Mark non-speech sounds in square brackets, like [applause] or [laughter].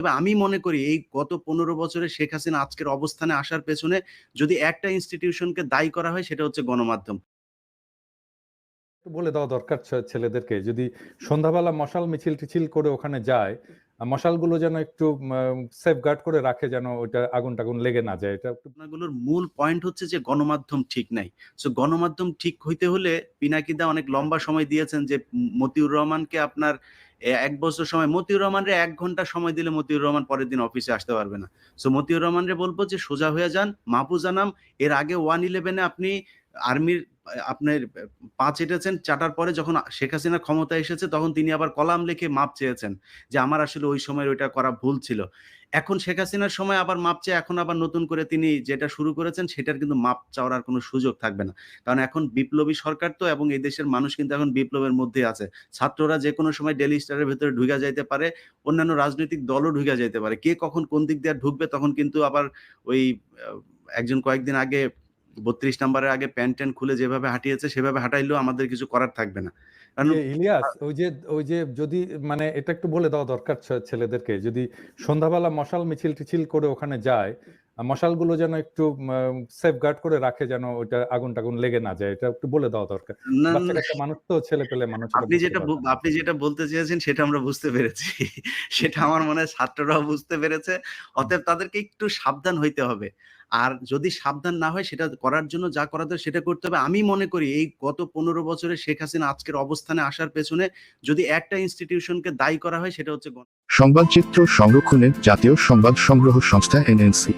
তবে আমি মনে করি এই গত পনেরো বছরে শেখ হাসিনা আজকের অবস্থানে আসার পেছনে যদি একটা ইনস্টিটিউশনকে দায়ী করা হয় সেটা হচ্ছে গণমাধ্যম। বলে দেওয়া দরকার ছেলেদেরকে যদি সন্ধ্যাবেলা মশাল মিছিল টিছিল করে ওখানে যায় মশালগুলো যেন একটু সেফ গার্ড করে রাখে যেন ওইটা আগুন টাগুন লেগে না যায় এটা ঘটনাগুলোর মূল পয়েন্ট হচ্ছে যে গণমাধ্যম ঠিক নাই। সো গণমাধ্যম ঠিক হইতে হলে পিনাকিদা অনেক লম্বা সময় দিয়েছেন যে মতিউর রহমানকে আপনার এক বছর সময়, মতিউর রহমানরে এক ঘণ্টা সময় দিলে মতিউর রহমান পরের দিন অফিসে আসতে পারবে না। সো মতিউর রহমানরে বলব যে, সোজা হয়ে যান, মাহফুজা নাম, এর আগে ওয়ান ইলেভেনে আপনি আর্মির আপনার পাঁচ এটেছেন, চাটার পরে যখন শেখ হাসিনা ক্ষমতা এসেছে, তখন তিনি আবার কলাম লিখে মাপ চেয়েছেন যে আমার আসলে ওই সময় ওইটা করা ভুল ছিল। এখন শেখ হাসিনার সময় আবার মাপ চেয়ে এখন আবার নতুন করে তিনি যেটা শুরু করেছেন, সেটার কিন্তু মাপ চাওয়ার আর কোনো সুযোগ থাকবে না। কারণ এখন বিপ্লবী সরকার তো এবং এই দেশের মানুষ কিন্তু এখন বিপ্লবের মধ্যে আছে। ছাত্ররা যে কোনো সময় ডেলি স্টারের ভেতরে ঢুকে যাইতে পারে, অন্যান্য রাজনৈতিক দলও ঢুকে যাইতে পারে। কে কখন কোন দিক দিয়ে ঢুকবে তখন কিন্তু আবার ওই একজন কয়েকদিন আগে বত্রিশ নাম্বারের আগে প্যান্ট ট্যান্ট খুলে যেভাবে হাঁটিয়েছে, সেভাবে হাঁটাইলেও আমাদের কিছু করার থাকবে না। ইলিয়াস, ওই যে ওই যে যদি মানে এটা একটু বলে দেওয়া দরকার ছেলেদেরকে, যদি সন্ধ্যাবেলা মশাল মিছিল টিছিল করে ওখানে যায় মশালগুলো যেন একটু সেফ গার্ড করে রাখে যেন ওইটা আগুন টাগুন লেগে না যায় এটা একটু বলে দেওয়া দরকার। মানুষ তো ছেলে পেলে মানুষ আপনি যেটা আপনি যেটা বলতে চেয়েছেন সেটা আমরা বুঝতে পেরেছি। [laughs] সেটা আমার মনে হয় ছাত্ররাও বুঝতে পেরেছে। অতএব তাদেরকে একটু সাবধান হইতে হবে। আর যদি সাবধান না হয় সেটা করার জন্য যা করা দরকার সেটা করতে হবে। আমি মনে করি এই গত পনেরো বছরে শেখ হাসিনা আজকের অবস্থানে আসার পেছনে যদি একটা ইনস্টিটিউশনকে দায়ী করা হয় সেটা হচ্ছে সংবাদচিত্র সংরক্ষণের জাতীয় সংবাদ সংগ্রহ সংস্থা এনএনসি।